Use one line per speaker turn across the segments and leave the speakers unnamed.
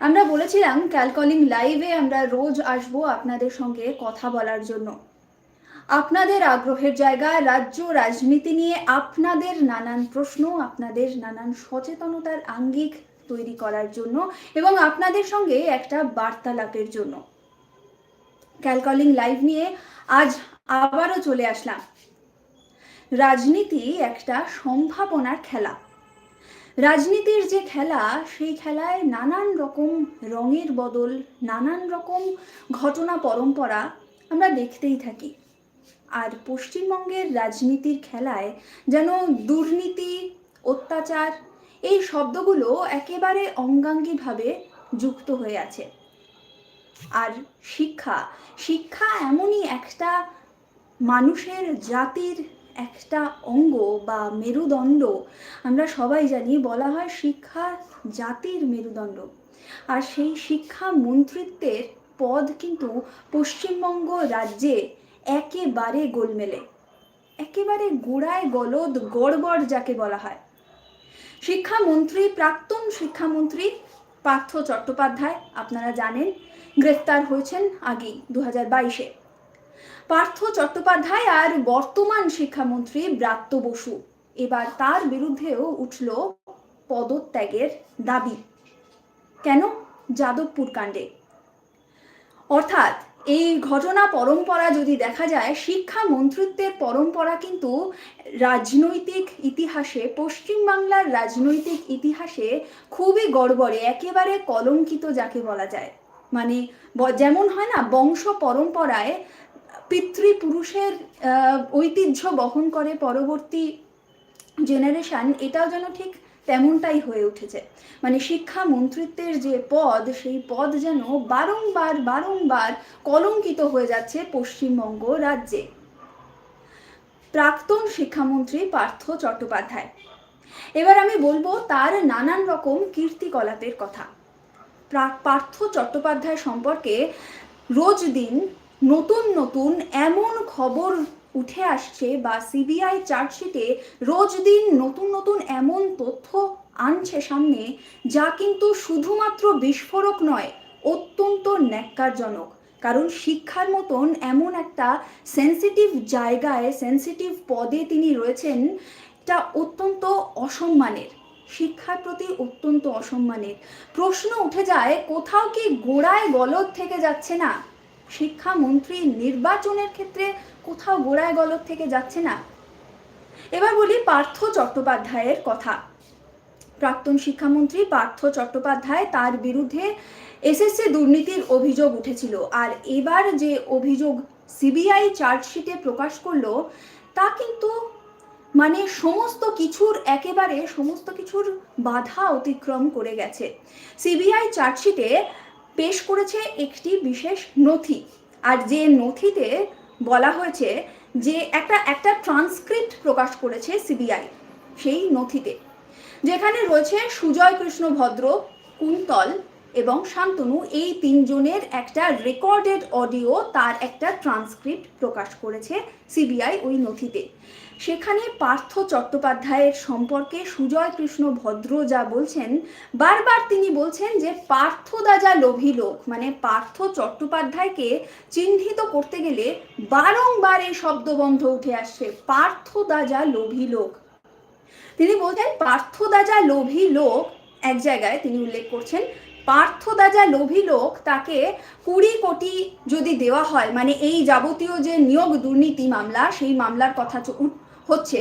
আমরা বলেছিলাম ক্যালকলিং লাইভে আমরা রোজ আসব আপনাদের সঙ্গে কথা বলার জন্য। আপনাদের আগ্রহের জায়গায় রাজ্য, রাজনীতি নিয়ে আপনাদের নানান প্রশ্ন, আপনাদের নানান সচেতনতার আঙ্গিক তৈরি করার জন্য এবং আপনাদের সঙ্গে একটা বার্তালাপের জন্য। ক্যালকলিং লাইভ নিয়ে আজ আবারও চলে আসলাম। রাজনীতি একটা সম্ভাবনার খেলা। রাজনীতির যে খেলা, সেই খেলায় নানান রকম রঙের বদল, নানান রকম ঘটনা পরম্পরা আমরা দেখতেই থাকি। আর পশ্চিমবঙ্গের রাজনীতির খেলায় যেন দুর্নীতি, অত্যাচার, এই শব্দগুলো একেবারে অঙ্গাঙ্গিভাবে যুক্ত হয়ে আছে। আর শিক্ষা শিক্ষা এমনই একটা মানুষের জাতির একটা অঙ্গ বা মেরুদণ্ড আমরা সবাই জানি বলা হয় শিক্ষা জাতির মেরুদণ্ড। আর সেই শিক্ষা মন্ত্রিত্বের পদ কিন্তু পশ্চিমবঙ্গ রাজ্যে একেবারে গোলমেলে, একেবারে গোড়ায় গলদ গড়বড় যাকে বলা হয়। শিক্ষামন্ত্রী প্রাক্তন শিক্ষামন্ত্রী পার্থ চট্টোপাধ্যায়, আপনারা জানেন, গ্রেফতার হয়েছেন আগেই দু হাজার বাইশে। পার্থ চট্টোপাধ্যায় আর বর্তমান শিক্ষামন্ত্রী ব্রাত্য বসু। এবার তার বিরুদ্ধেও উঠল পদত্যাগের দাবি। কেন? যাদবপুর কাণ্ডে। অর্থাৎ এই ঘটনা পরম্পরা যদি দেখা যায় শিক্ষা মন্ত্রিত্বের পরম্পরা কিন্তু রাজনৈতিক ইতিহাসে, পশ্চিমবাংলার রাজনৈতিক ইতিহাসে খুবই গড়বড়ে, একেবারে কলঙ্কিত যাকে বলা যায়। মানে যেমন হয় না, বংশ পরম্পরায় পিতৃপুরুষের ঐতিহ্য বহন করে পরবর্তী জেনারেশন এটাও যেন ঠিক তেমনটাই হয়ে উঠেছে। মানে শিক্ষা মন্ত্রিত্বের যে পদ, সেই পদ যেন বারংবার বারংবার কলঙ্কিত হয়ে যাচ্ছে পশ্চিমবঙ্গ রাজ্যে। প্রাক্তন শিক্ষামন্ত্রী পার্থ চট্টোপাধ্যায়। এবার আমি বলব তার নানান রকম কীর্তিকলাপের কথা। পার্থ চট্টোপাধ্যায় সম্পর্কে রোজ দিন নতুন নতুন এমন খবর উঠে আসছে বা সিবিআই চার্জশিটে রোজ দিন নতুন নতুন এমন তথ্য আনছে সামনে, যা কিন্তু শুধুমাত্র বিস্ফোরক নয়, অত্যন্ত ন্যাক্কারজনক। কারণ শিক্ষার মতন এমন একটা সেন্সিটিভ জায়গায় সেন্সিটিভ পদে তিনি রয়েছেন, এটা অত্যন্ত অসম্মানের। শিক্ষার প্রতি অত্যন্ত অসম্মানের। প্রশ্ন উঠে যায়, কোথাও কি গোড়ায় গলদ থেকে যাচ্ছে না? শিক্ষামন্ত্রী নির্বাচনের ক্ষেত্রে কোথাও গোড়ায় গলত থেকে যাচ্ছে না। এবার বলি পার্থ চট্টোপাধ্যায়ের কথা। প্রাক্তন শিক্ষামন্ত্রী পার্থ চট্টোপাধ্যায় তার বিরুদ্ধে এসএসসি দুর্নীতির অভিযোগ উঠেছিল। আর এবার যে অভিযোগ সিবিআই চার্জশিটে প্রকাশ করল, তা কিন্তু মানে সমস্ত কিছুর একেবারে সমস্ত কিছুর বাধা অতিক্রম করে গেছে। সিবিআই চার্জশিটে পেশ করেছে একটি বিশেষ নথি। আর যে নথিতে বলা হয়েছে যে একটা একটা ট্রান্সক্রিপ্ট প্রকাশ করেছে সিবিআই সেই নথিতে। যেখানে রয়েছে সুজয় কৃষ্ণ ভদ্র কুন্তল এবং শান্তনু এই তিনজনের একটা রেকর্ডেড অডিও তার একটা ট্রান্সক্রিপ্ট প্রকাশ করেছে সিবিআই ওই নথিতে। সেখানে পার্থ চট্টোপাধ্যায়ের সম্পর্কে সুজয় কৃষ্ণ ভদ্র যা বলছেন, বারবার তিনি বলছেন যে পার্থদা যা লোভী লোক মানে পার্থ চট্টোপাধ্যায়কে চিহ্নিত করতে গেলে বারংবার এই শব্দবন্ধ উঠে আসছে পার্থদা যা লোভী লোক। তিনি বলছেন পার্থদা যা লোভী লোক, এক জায়গায় তিনি উল্লেখ করছেন পার্থ দাজা লোভী লোক তাকে কুড়ি কোটি যদি দেওয়া হয় মানে এই যাবতীয় যে নিয়োগ দুর্নীতি মামলা, সেই মামলার কথা হচ্ছে,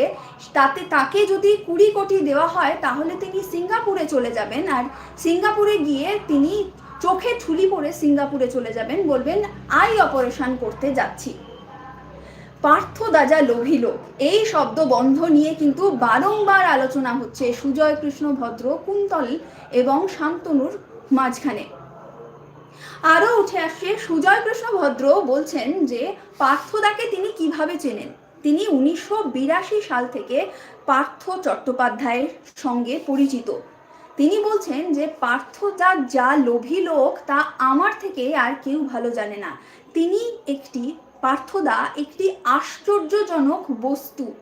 তাতে তাকে যদি কুড়ি কোটি দেওয়া হয়, তাহলে তিনি সিঙ্গাপুরে চলে যাবেন। আর সিঙ্গাপুরে গিয়ে তিনি চোখে ঠুলি পরে সিঙ্গাপুরে চলে যাবেন, বলবেন, আই অপারেশন করতে যাচ্ছি। পার্থ দাজা লোভী লোক, এই শব্দ বন্ধ নিয়ে কিন্তু বারংবার আলোচনা হচ্ছে সুজয় কৃষ্ণ ভদ্র, কুন্তল এবং শান্তনুর মাঝখানে। আরও উঠে আসছে সুজয় কৃষ্ণ ভদ্র বলছেন যে, পার্থদাকে তিনি কীভাবে চেনেন? তিনি উনিশশো বিরাশি সাল থেকে পার্থ চট্টোপাধ্যায়ের সঙ্গে পরিচিত। তিনি বলছেন যে, পার্থদা যা লোভী লোক, তা আমার থেকে আর কেউ ভালো জানে না। তিনি একটি, পার্থদা একটি আশ্চর্যজনক বস্তু।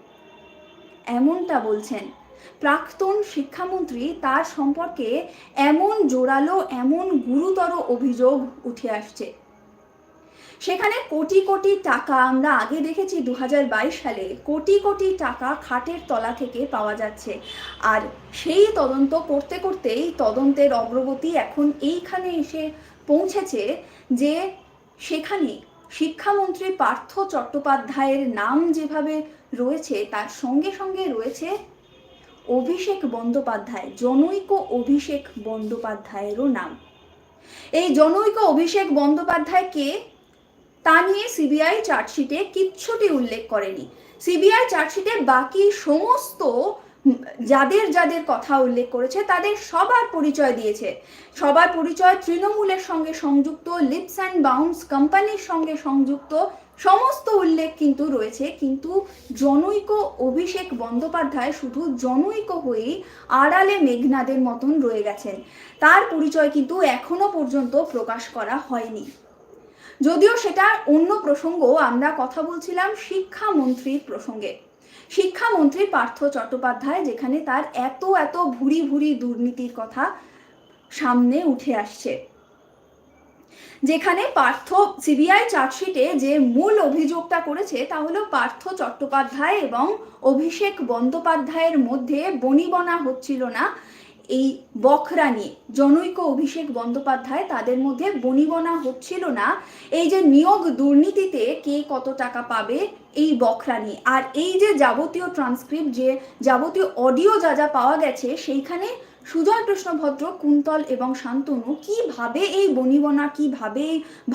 এমনটা বলছেন। প্রাক্তন শিক্ষামন্ত্রী তার সম্পর্কে এমন জোরালো, এমন গুরুতর অভিযোগ উঠে আসছে। সেখানে কোটি কোটি টাকা আমরা আগে দেখেছি দু সালে। কোটি কোটি টাকা খাটের তলা থেকে পাওয়া যাচ্ছে। আর সেই তদন্ত করতে করতেই তদন্তের অগ্রগতি এখন এইখানে এসে পৌঁছেছে যে সেখানে শিক্ষামন্ত্রী পার্থ চট্টোপাধ্যায়ের নাম যেভাবে রয়েছে, তার সঙ্গে সঙ্গে রয়েছে অভিষেক বন্দ্যোপাধ্যায়, জনৈক অভিষেক বন্দ্যোপাধ্যায়েরও নাম। এই জনৈক অভিষেক বন্দ্যোপাধ্যায় কে তা নিয়ে সিবিআই চার্জশিটে কিচ্ছুটি উল্লেখ করেনি। সিবিআই চার্জশিটে বাকি সমস্ত যাদের যাদের কথা উল্লেখ করেছে, তাদের সবার পরিচয় দিয়েছে। সবার পরিচয় তৃণমূলের সঙ্গে সংযুক্ত লিপস অ্যান্ড বাউন্স কোম্পানির সঙ্গে সংযুক্ত সমস্ত উল্লেখ কিন্তু রয়েছে, কিন্তু জনৈক অভিষেক বন্দ্যোপাধ্যায় শুধু জনৈক হয়েই আড়ালে মেঘনাদের মতন রয়ে গেছেন। তার পরিচয় কিন্তু এখনও পর্যন্ত প্রকাশ করা হয়নি। যদিও সেটা অন্য প্রসঙ্গ, আমরা কথা বলছিলাম শিক্ষামন্ত্রীর প্রসঙ্গে। শিক্ষামন্ত্রী পার্থ চট্টোপাধ্যায়, যেখানে তার এত এত ভুরি ভুরি দুর্নীতির কথা সামনে উঠে আসছে। যেখানে পার্থ সিবিআই চার্জশিটে যে মূল অভিযোগটা করেছে তা হলো পার্থ চট্টোপাধ্যায় এবং অভিষেক বন্দ্যোপাধ্যায়ের মধ্যে বনিবনা হচ্ছিল না। এই বখরা নিয়ে জনৈক অভিষেক বন্দ্যোপাধ্যায় তাদের মধ্যে বনিবনা হচ্ছিল না। এই যে নিয়োগ দুর্নীতিতে কে কত টাকা পাবে, এই বখরা নিয়ে আর এই যে যাবতীয় ট্রান্সক্রিপ্ট যে যাবতীয় অডিও যা যা পাওয়া গেছে, সেইখানে সুজয় কৃষ্ণভদ্র, কুন্তল এবং শান্তনু কীভাবে এই বনিবনা, কীভাবে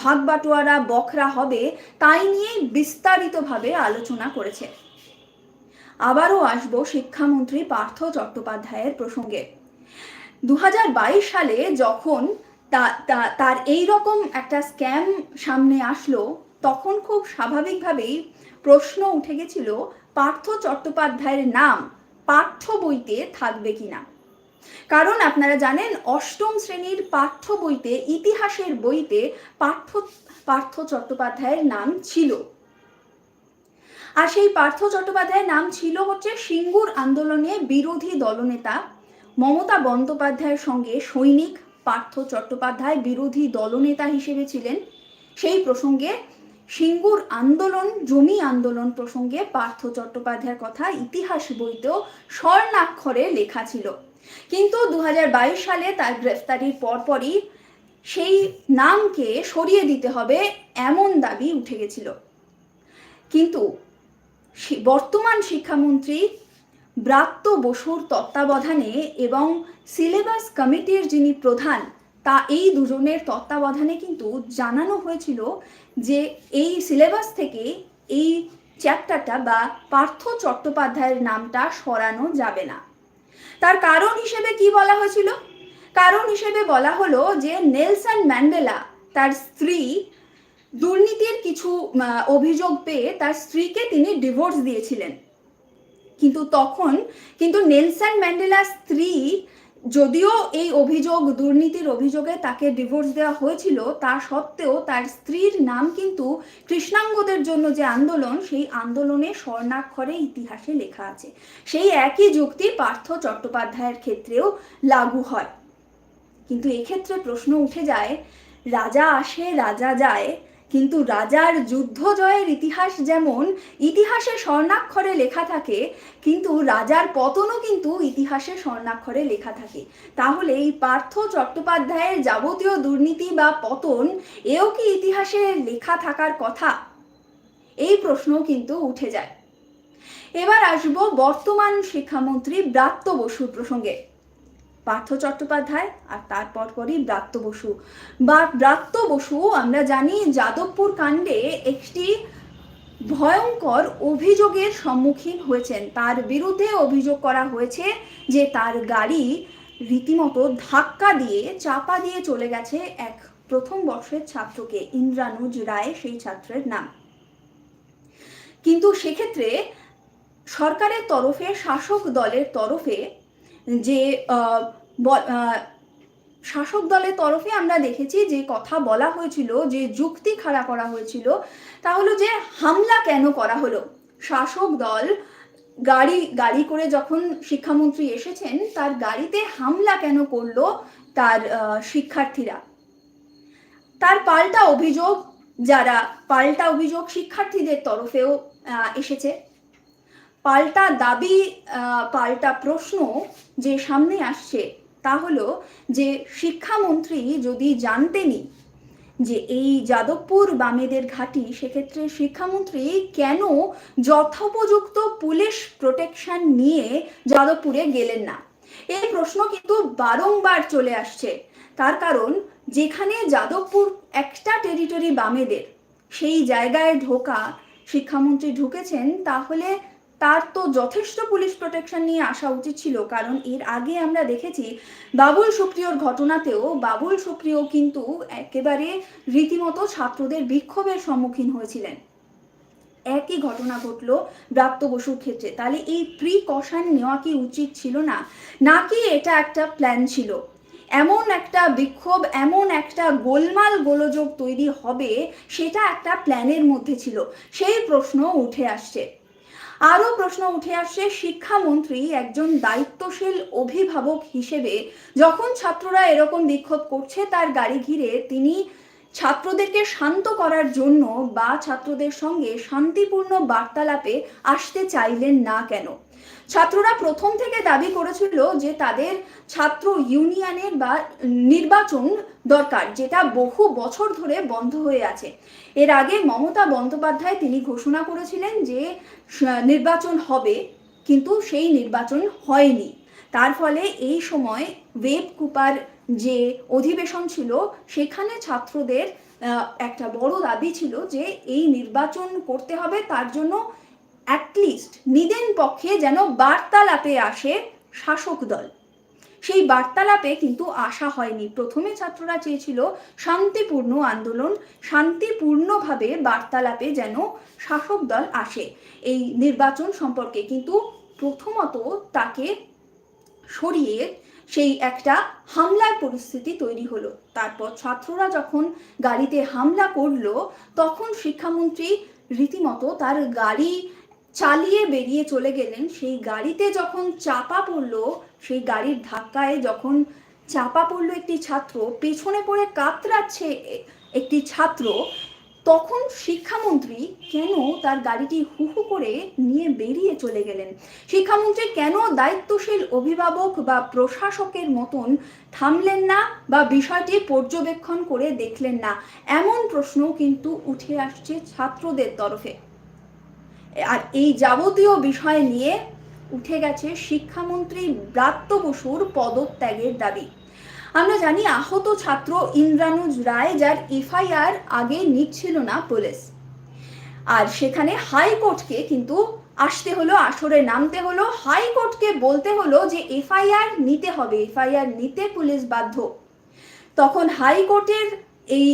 ভাগ বাটোয়ারা বখরা হবে, তাই নিয়ে বিস্তারিতভাবে আলোচনা করেছে। আবারও আসব শিক্ষামন্ত্রী পার্থ চট্টোপাধ্যায়ের প্রসঙ্গে। দু হাজার বাইশ সালে যখন তার এই রকম একটা স্ক্যাম সামনে আসলো, তখন খুব স্বাভাবিকভাবেই প্রশ্ন উঠে গেছিল, পার্থ চট্টোপাধ্যায়ের নাম পাঠ্য বইতে থাকবে কিনা? কারণ আপনারা জানেন, অষ্টম শ্রেণির পাঠ্য বইতে, ইতিহাসের বইতে পাঠ্য পার্থ চট্টোপাধ্যায়ের নাম ছিল। আর সেই পার্থ চট্টোপাধ্যায়ের নাম ছিল হচ্ছে সিঙ্গুর আন্দোলনে বিরোধী দলনেতা মমতা বন্দ্যোপাধ্যায়ের সঙ্গে সৈনিক পার্থ চট্টোপাধ্যায় বিরোধী দলনেতা হিসেবে ছিলেন। সেই প্রসঙ্গে সিঙ্গুর আন্দোলন, জমি আন্দোলন প্রসঙ্গে পার্থ চট্টোপাধ্যায়ের কথা ইতিহাস বইতেও স্বর্ণাক্ষরে লেখা ছিল। কিন্তু দু হাজার বাইশ সালে তার গ্রেফতারির পরপরই সেই নামকে সরিয়ে দিতে হবে এমন দাবি উঠে গেছিল। কিন্তু বর্তমান শিক্ষামন্ত্রী ব্রাত্য বসুর তত্ত্বাবধানে এবং সিলেবাস কমিটির যিনি প্রধান, তা এই দুজনের তত্ত্বাবধানে কিন্তু জানানো হয়েছিল যে এই সিলেবাস থেকে এই চ্যাপ্টারটা বা পার্থ চট্টোপাধ্যায়ের নামটা সরানো যাবে না। তার কারণ হিসেবে কি বলা হয়েছিল? কারণ হিসেবে বলা হলো যে নেলসন ম্যান্ডেলা তার স্ত্রী দুর্নীতির কিছু অভিযোগ পেয়ে তার স্ত্রীকে তিনি ডিভোর্স দিয়েছিলেন। কিন্তু তখন, কিন্তু নেলসন ম্যান্ডেলার স্ত্রী যদিও এই অভিযোগ, দুর্নীতির অভিযোগে তাকে ডিভোর্স দেওয়া হয়েছিল, তা সত্ত্বেও তার স্ত্রীর নাম কিন্তু কৃষ্ণাঙ্গদের জন্য যে আন্দোলন, সেই আন্দোলনে স্বর্ণাক্ষরে ইতিহাসে লেখা আছে। সেই একই যুক্তি পার্থ চট্টোপাধ্যায়ের ক্ষেত্রেও লাগু হয়। কিন্তু এক্ষেত্রে প্রশ্ন উঠে যায়, রাজা আসে, রাজা যায় কিন্তু রাজার যুদ্ধ জয়ের ইতিহাস যেমন ইতিহাসে স্বর্ণাক্ষরে লেখা থাকে, কিন্তু রাজার পতনও কিন্তু ইতিহাসে স্বর্ণাক্ষরে লেখা থাকে। তাহলে এই পার্থ চট্টোপাধ্যায়ের যাবতীয় দুর্নীতি বা পতন, এও কি ইতিহাসে লেখা থাকার কথা? এই প্রশ্নও কিন্তু উঠে যায়। এবার আসব বর্তমান শিক্ষামন্ত্রী ব্রাত্য বসুর প্রসঙ্গে। পার্থ চট্টোপাধ্যায় আর তারপর পরই ব্রাত্য বসু। বা ব্রাত্য বসু, আমরা জানি যাদবপুর কাণ্ডে একটি ভয়ঙ্কর অভিযোগের সম্মুখীন হয়েছেন। তার বিরুদ্ধে অভিযোগ করা হয়েছে যে তার গাড়ি রীতিমতো ধাক্কা দিয়ে, চাপা দিয়ে চলে গেছে এক প্রথম বর্ষের ছাত্রকে, ইন্দ্রানুজ রায়, সেই ছাত্রের নাম। কিন্তু সেক্ষেত্রে সরকারের তরফে, শাসক দলের তরফে যে শাসক দলের তরফে আমরা দেখেছি যে কথা বলা হয়েছিল, যে যুক্তি খাড়া করা হয়েছিল, তা হলো যে হামলা কেন করা হলো? শাসক দল গাড়ি গাড়ি করে যখন শিক্ষামন্ত্রী এসেছেন, তার গাড়িতে হামলা কেন করল তার শিক্ষার্থীরা? তার পাল্টা অভিযোগ, যারা পাল্টা অভিযোগ শিক্ষার্থীদের তরফেও এসেছে। পাল্টা দাবি পাল্টা প্রশ্ন যে সামনে আসছে তা হলো যে শিক্ষামন্ত্রী যদি জানতেনই যে এই যাদবপুর বামেদের ঘাঁটি, সেক্ষেত্রে শিক্ষামন্ত্রী কেন যথোপযুক্ত পুলিশ প্রোটেকশন নিয়ে যাদবপুরে গেলেন না? এই প্রশ্ন কিন্তু বারংবার চলে আসছে। তার কারণ, যেখানে যাদবপুর একটা টেরিটরি বামেদের, সেই জায়গায় ঢোকা শিক্ষামন্ত্রী ঢুকেছেন, তাহলে তার তো যথেষ্ট পুলিশ প্রোটেকশন নিয়ে আসা উচিত ছিল, কারণ এর আগে আমরা দেখেছি বাবুল সুপ্রিয়র ঘটনাতেও বাবুল সুপ্রিয় কিন্তু একেবারে রীতিমতো ছাত্রদের বিক্ষোভের সম্মুখীন হয়েছিলেন। একই ঘটনা ঘটলো ব্রাত্য বসুর ক্ষেত্রে। তাহলে এই প্রিকশন নেওয়া কি উচিত ছিল না? নাকি এটা একটা প্ল্যান ছিল? এমন একটা বিক্ষোভ, এমন একটা গোলমাল গোলযোগ তৈরি হবে, সেটা একটা প্ল্যানের মধ্যে ছিল। সেই প্রশ্ন উঠে আসছে। আরও প্রশ্ন উঠে আসছে শিক্ষামন্ত্রী একজন দায়িত্বশীল অভিভাবক হিসেবে যখন ছাত্ররা এরকম বিক্ষোভ করছে, তার গাড়ি ঘিরে তিনি ছাত্রদেরকে শান্ত করার জন্য বা ছাত্রদের সঙ্গে শান্তিপূর্ণ বার্তালাপে আসতে চাইলেন না কেন? ছাত্ররা প্রথম থেকে দাবি করেছিল যে তাদের ছাত্র ইউনিয়নের বা নির্বাচন দরকার, যেটা বহু বছর ধরে বন্ধ হয়ে আছে। এর আগে মমতা বন্দ্যোপাধ্যায় তিনি ঘোষণা করেছিলেন যে নির্বাচন হবে, কিন্তু সেই নির্বাচন হয়নি। তার ফলে এই সময় ওয়েব কুপার যে অধিবেশন ছিল, সেখানে ছাত্রদের একটা বড় দাবি ছিল যে এই নির্বাচন করতে হবে, তার জন্য অ্যাটলিস্ট নিদেন পক্ষে যেন বার্তালাপে আসে শাসক দল। সেই বার্তালাপে কিন্তু আসা হয়নি। প্রথমে ছাত্ররা চেয়েছিল শান্তিপূর্ণ আন্দোলন, শান্তিপূর্ণভাবে বার্তালাপে যেন শাসক দল আসে এই নির্বাচন সম্পর্কে। কিন্তু প্রথমত তাকে সরিয়ে সেই একটা হামলার পরিস্থিতি তৈরি হলো। তারপর ছাত্ররা যখন গাড়িতে হামলা করল, তখন শিক্ষামন্ত্রী রীতিমতো তার গাড়ি চালিয়ে বেরিয়ে চলে গেলেন। সেই গাড়িতে যখন চাপা পড়ল, সেই গাড়ির ধাক্কায় যখন চাপা পড়ল একটি ছাত্র, পেছনে পড়ে কাতরাচ্ছে একটি ছাত্র তখন শিক্ষামন্ত্রী কেন তার গাড়িটি হুহু করে নিয়ে বেরিয়ে চলে গেলেন? শিক্ষামন্ত্রী কেন দায়িত্বশীল অভিভাবক বা প্রশাসকের মতন থামলেন না বা বিষয়টি পর্যবেক্ষণ করে দেখলেন না? এমন প্রশ্ন কিন্তু উঠে আসছে ছাত্রদের তরফে। আর এই যাবতীয় বিষয় নিয়ে উঠে গেছে শিক্ষামন্ত্রী ব্রাত্য বসুর পদত্যাগের দাবি। আমরা জানি আহত ছাত্র ইন্দ্রানুজ রায়, যার এফআইআর আগে নিচ্ছিল না পুলিশ। আর সেখানে হাইকোর্টকে কিন্তু আসতে হলো, আসরে নামতে হলো, হাইকোর্টকে বলতে হলো যে এফআইআর নিতে হবে, এফআইআর নিতে পুলিশ বাধ্য। তখন হাইকোর্টের এই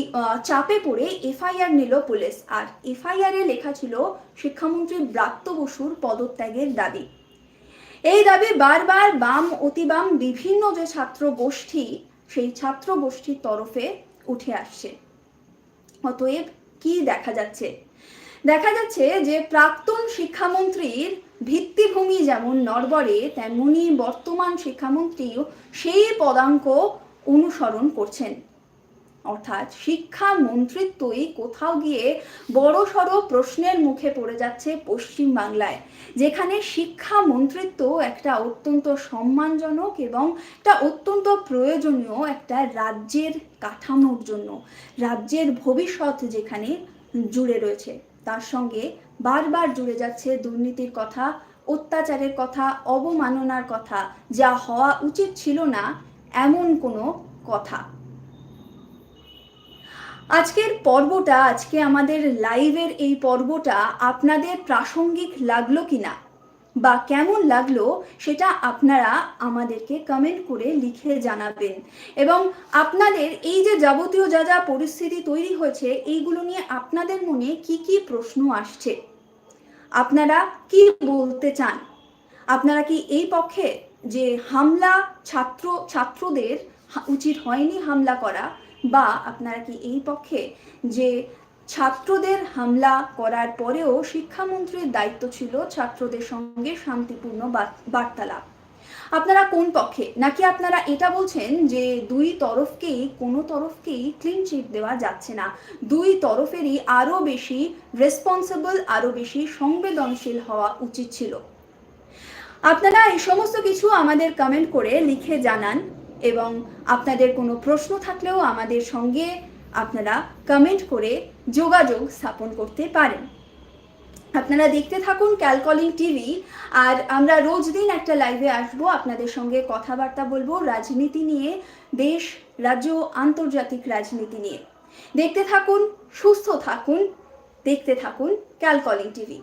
চাপে পড়ে এফআইআর নিল পুলিশ। আর এফআইআরে লেখা ছিল, শিক্ষামন্ত্রী ব্রাত্য বসুর পদত্যাগের দাবি। এই দাবি বারবার বাম, অতিবাম বিভিন্ন যে ছাত্র গোষ্ঠী সেই ছাত্র গোষ্ঠীর তরফে উঠে আসছে। অতএব কি দেখা যাচ্ছে? দেখা যাচ্ছে যে প্রাক্তন শিক্ষামন্ত্রীর ভিত্তিভূমি যেমন নরবরে, তেমনি বর্তমান শিক্ষামন্ত্রীও সেই পদাঙ্ক অনুসরণ করছেন। অর্থাৎ শিক্ষা মন্ত্রিত্বই কোথাও গিয়ে বড় সড়ো প্রশ্নের মুখে পড়ে যাচ্ছে পশ্চিম বাংলায়, যেখানে শিক্ষা মন্ত্রিত্ব একটা অত্যন্ত সম্মানজনক এবং একটা অত্যন্ত প্রয়োজনীয় একটা রাজ্যের কাঠামোর জন্য, রাজ্যের ভবিষ্যৎ যেখানে জুড়ে রয়েছে। তার সঙ্গে বারবার জুড়ে যাচ্ছে দুর্নীতির কথা, অত্যাচারের কথা, অবমাননার কথা, যা হওয়া উচিত ছিল না এমন কোনো কথা। আজকের পর্বটা, আজকে আমাদের লাইভের এই পর্বটা আপনাদের প্রাসঙ্গিক লাগল কি না বা কেমন লাগল সেটা আপনারা আমাদেরকে কমেন্ট করে লিখে জানাবেন। এবং আপনাদের এই যে যাবতীয় যা যা পরিস্থিতি তৈরি হয়েছে, এইগুলো নিয়ে আপনাদের মনে কি কি প্রশ্ন আসছে? আপনারা কি বলতে চান? আপনারা কি এই পক্ষে যে হামলা ছাত্র, ছাত্রদের উচিত হয়নি হামলা করা বা আপনারা কি এই পক্ষে যে ছাত্রদের হামলা করার পরেও শিক্ষামন্ত্রীর দায়িত্ব ছিল ছাত্রদের সঙ্গে শান্তিপূর্ণ বার্তালাপ? আপনারা কোন পক্ষে? নাকি আপনারা এটা বলছেন যে দুই তরফকেই, কোনো তরফকেই ক্লিন চিট দেওয়া যাচ্ছে না? দুই তরফেরই আরও বেশি রেসপন্সিবল আরও বেশি সংবেদনশীল হওয়া উচিত ছিল। আপনারা এই সমস্ত কিছু আমাদের কমেন্ট করে লিখে জানান। এবং আপনাদের কোনো প্রশ্ন থাকলেও আমাদের সঙ্গে আপনারা কমেন্ট করে যোগাযোগ স্থাপন করতে পারেন। আপনারা দেখতে থাকুন ক্যালকলিং টিভি আর আমরা রোজ দিন একটা লাইভে আসব। আপনাদের সঙ্গে কথাবার্তা বলব, রাজনীতি নিয়ে, দেশ, রাজ্য, আন্তর্জাতিক রাজনীতি নিয়ে। দেখতে থাকুন, সুস্থ থাকুন, দেখতে থাকুন ক্যালকলিং টিভি।